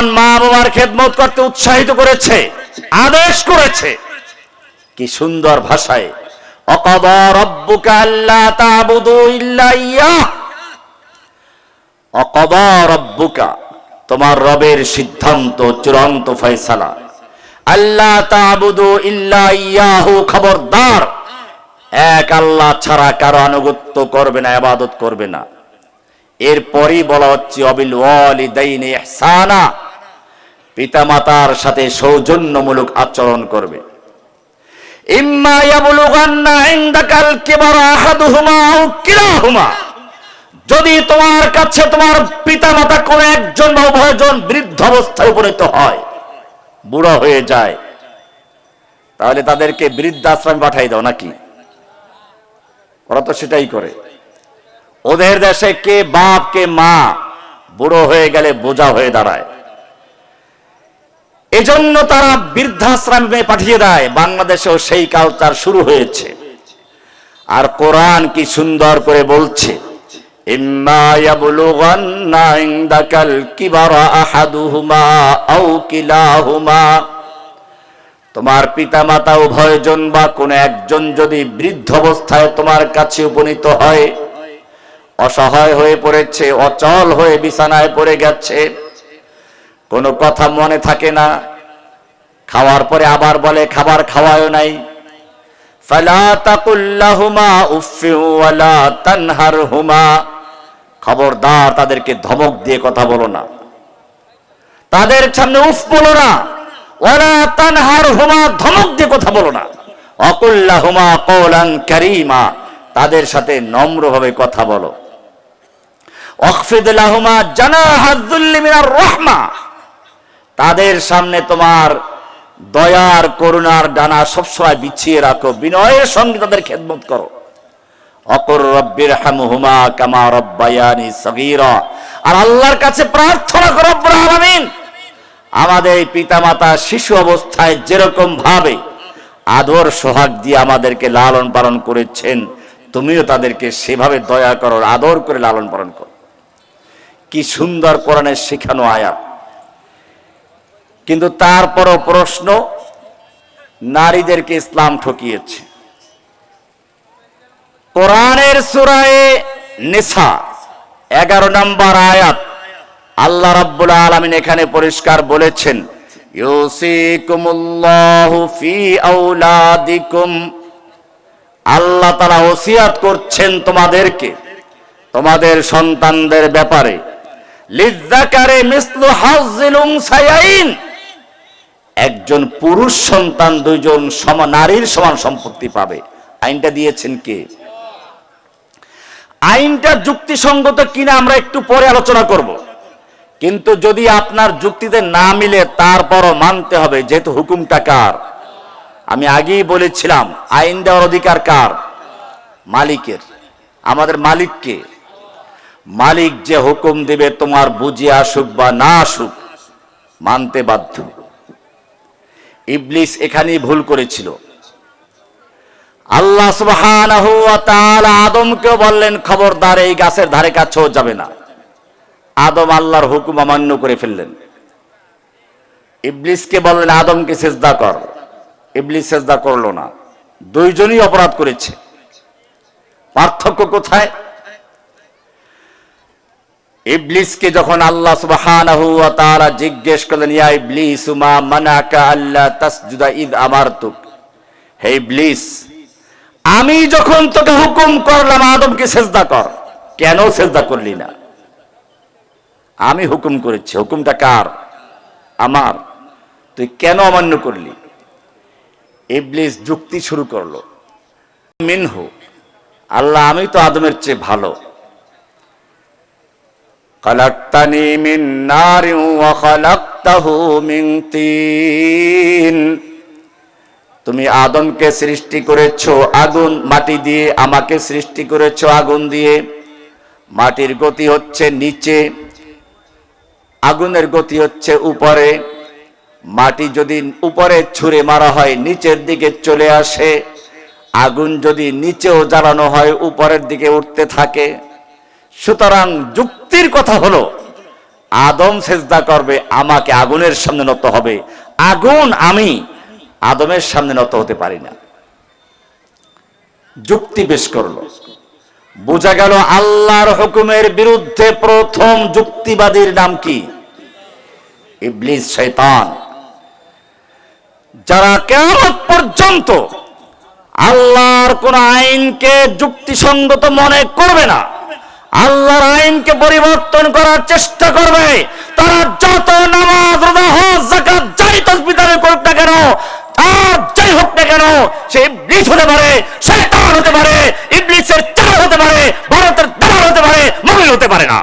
কোরআন মা বাবার খেদমত করতে উৎসাহিত করেছে, আদেশ করেছে। কি সুন্দর ভাষায় তোমার রবের সিদ্ধান্ত, চূড়ান্ত ফয়সালা। আল্লাহ তাবুদু ইল্লা ইয়াহু, খবরদার। এক আল্লাহ ছাড়া কারও আনুগত্য করবে না, ইবাদত করবে না। এরপরই বলা হচ্ছে, অবিল ওয়ালিদাইনি ইহসানা। পিতামাতার সাথে সৌজন্যমূলক আচরণ করবে। যদি তোমার কাছে তোমার পিতামাতা কোনো একজন বা উভয়জন বৃদ্ধ অবস্থায় উপনীত হয়, বুড়ো হয়ে যায়, তাহলে তাদেরকে বৃদ্ধাশ্রমে পাঠাই দাও নাকি? ওরা তো সেটাই করে। ওদের দেশে কে বাপ, কে মা, বুড়ো হয়ে গেলে বোঝা হয়ে দাঁড়ায়। এজন্য তারা বৃদ্ধাশ্রমে পাঠিয়ে দেয়। বাংলাদেশেও সেই কালচার শুরু হয়েছে। আর কোরআন কি সুন্দর করে বলছে তোমার পিতামাতা উভয়জন বা কোনো একজন যদি বৃদ্ধ অবস্থায় তোমার কাছে উপনীত হয়, অসহায় হয়ে পড়েছে, অচল হয়ে বিছানায় পড়ে গেছে কোনো কথা মনে থাকে না। খাওয়ার পরে আবার বলে, খাবার খাওয়ায় নাই। খবরদার তাদেরকে ধমক দিয়ে কথা বলো না। তাদের সামনে উফ বলো না। ওয়ালা তানহারহুমা ধমক দিয়ে কথা বলো না। অকুল্লাহুমা কওলান কারীমা। তাদের সাথে নম্রভাবে কথা বলো। অখফিদ লাহুমা জানাহাযুল্লি মিনার রাহমা। তাদের সামনে তোমার দয়ার, করুণার ডানা সবসময় বিছিয়ে রাখো, বিনয়ের সঙ্গে তাদের খেদমত করো। অকর রব্বির হামহুমা কামা রব্বায়ানি সগীরা। আর আল্লাহর কাছে প্রার্থনা করো, রব্বুল আলামিন। আমাদের পিতামাতা শিশু অবস্থায় যেরকম ভাবে আদর, সোহাগ দিয়ে আমাদেরকে লালন পালন করেছেন, তুমিও তাদেরকে সেভাবে দয়া করো, আদর করে লালন পালন করো। কি সুন্দর কোরআনের শেখানো আয়াত। কিন্তু তারপরও প্রশ্ন, নারীদেরকে ইসলাম ঠকিয়েছে। কোরআনের সুরায়ে নিসা, এগারো নম্বর আয়াত, আল্লাহ রাব্বুল আলামিন এখানে পরিষ্কার বলেছেন, ইউসিকুমুল্লাহু ফি আওলাদিকুম। আল্লাহ তাআলা ওসিয়াত করছেন তোমাদেরকে, তোমাদের সন্তানদের ব্যাপারে। লিজ্জাকারে মিসলু হাজ্জিল উনসায়াইন। একজন পুরুষ সন্তান, দুইজন সম, নারীর সমান সম্পত্তি পাবে। আইনটা দিয়েছেন কে? আইনটা যুক্তিসঙ্গত কিনা আমরা একটু পরে আলোচনা করব। কিন্তু যদি আপনার যুক্তিতে না মিলে, তারপরও মানতে হবে, যেহেতু হুকুমটা কার? আমি আগেই বলেছিলাম, আইন দেওয়ার অধিকার কার? মালিকের। আমাদের মালিককে মালিক যে হুকুম দিবে, তোমার বুঝে আসুক বা না আসুক, মানতে বাধ্য। ইবলিস এখানেই ভুল করেছিল। আল্লাহ তাআলা আদমকে বললেন, খবরদার, এই গাছের ধারে কাছেও যাবে না। আদম আল্লাহর হুকুম অমান্য করে ফেললেন। ইবলিসকে বললেন, আদমকে সেজদা কর। ইবলিস সেজদা করল না। দুইজনই অপরাধ করেছে। পার্থক্য কোথায়? ইবলিসকে যখন আল্লাহ সুবহানাহু ওয়া তাআলা জিজ্ঞেস করলেন, ইয়া ইবলিস, মা মানাকা তাসজুদা ইদ আমারতুক? হে ইবলিস, আমি যখন তোকে হুকুম করলাম, আদমকে সেজদা কর। কেন সেজদা করলি না? আমি হুকুম করেছি। হুকুমটা কার? আমার। তুই কেন অমান্য করলি? ইবলিস যুক্তি শুরু করল। মিনহু, আল্লাহ আমি তো আদমের চেয়ে ভালো। خلقتني من نار وخلقته من طين তুমি আদমকে সৃষ্টি করেছো আগুন মাটি দিয়ে আমাকে সৃষ্টি করেছো আগুন দিয়ে মাটির গতি হচ্ছে নিচে আগুনের গতি হচ্ছে উপরে মাটি যদি উপরে ছুঁড়ে মারা হয় নিচের দিকে চলে আসে আগুন যদি নিচেও জ্বালানো হয় উপরের দিকে উঠতে থাকে সুতরাং যুক্তির কথা হলো, আদম সেজদা করবে, আমাকে আগুনের সামনে নত হবে। আগুন আমি আদমের সামনে নত হতে পারি না। যুক্তি পেশ করল। বোঝা গেল আল্লাহর হুকুমের বিরুদ্ধে প্রথম যুক্তিবাদীর নাম কি? ইবলিস শৈতান যারা কেমন পর্যন্ত আল্লাহর কোন আইনকে যুক্তিসঙ্গত মনে করবে না আল্লাহর আইনকে পরিবর্তন করার চেষ্টা করবে। তারা যত নামাজ, রোজা, হজ, যাকাত, যাই তসবিহ দাবি করুক না কেন, আর যাই হোক না কেন, সে ইবলিস হতে পারে, শয়তান হতে পারে, ইবলিসের চাল হতে পারে, ভারতের দালাল হতে পারে, মুমিন হতে পারে না।